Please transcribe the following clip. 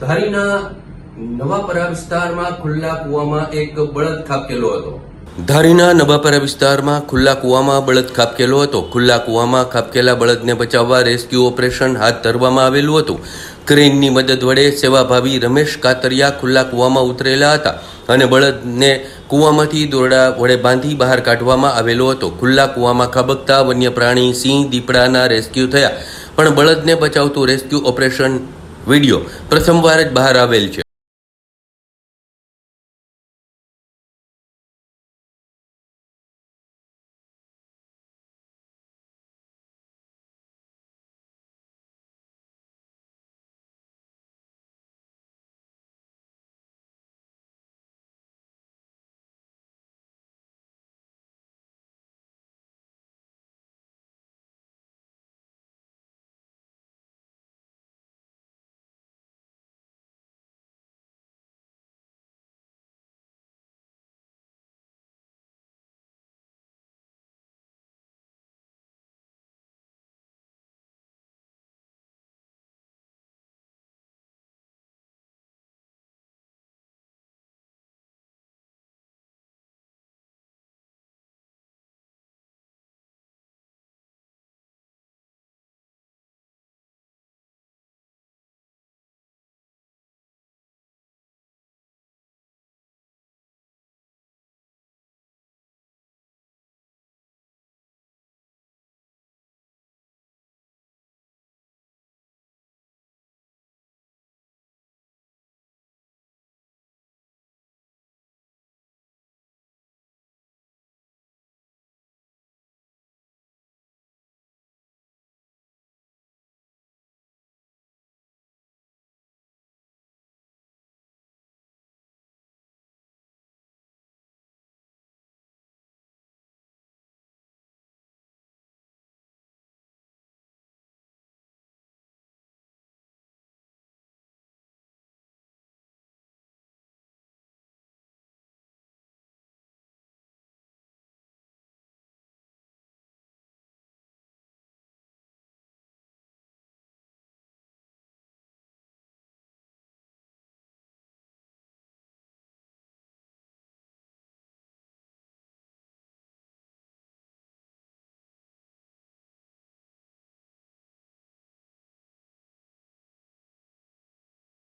ધારીના નવાપરા વિસ્તારમાં ખુલ્લા કૂવામાં એક બળદ ખાબકેલો હતો. ધારીના નવાપરા વિસ્તારમાં ખુલ્લા કૂવામાં બળદ ખાબકેલો હતો. ખુલ્લા કુવામાં ખાબકેલા બળદને બચાવવા રેસ્ક્યુ ઓપરેશન હાથ ધરવામાં આવેલું હતું. ક્રેનની મદદ વડે સેવાભાવી રમેશ કાતરિયા ખુલ્લા કૂવામાં ઉતરેલા હતા અને બળદને કૂવામાંથી દોરડા વડે બાંધી બહાર કાઢવામાં આવેલો હતો. ખુલ્લા કૂવામાં ખાબકતા વન્ય પ્રાણી સિંહ, દીપડાના રેસ્ક્યુ થયા. પણ બળદને બચાવતું રેસ્ક્યુ ઓપરેશન વીડિયો. પ્રથમવાર જ બહાર આવેલ છે.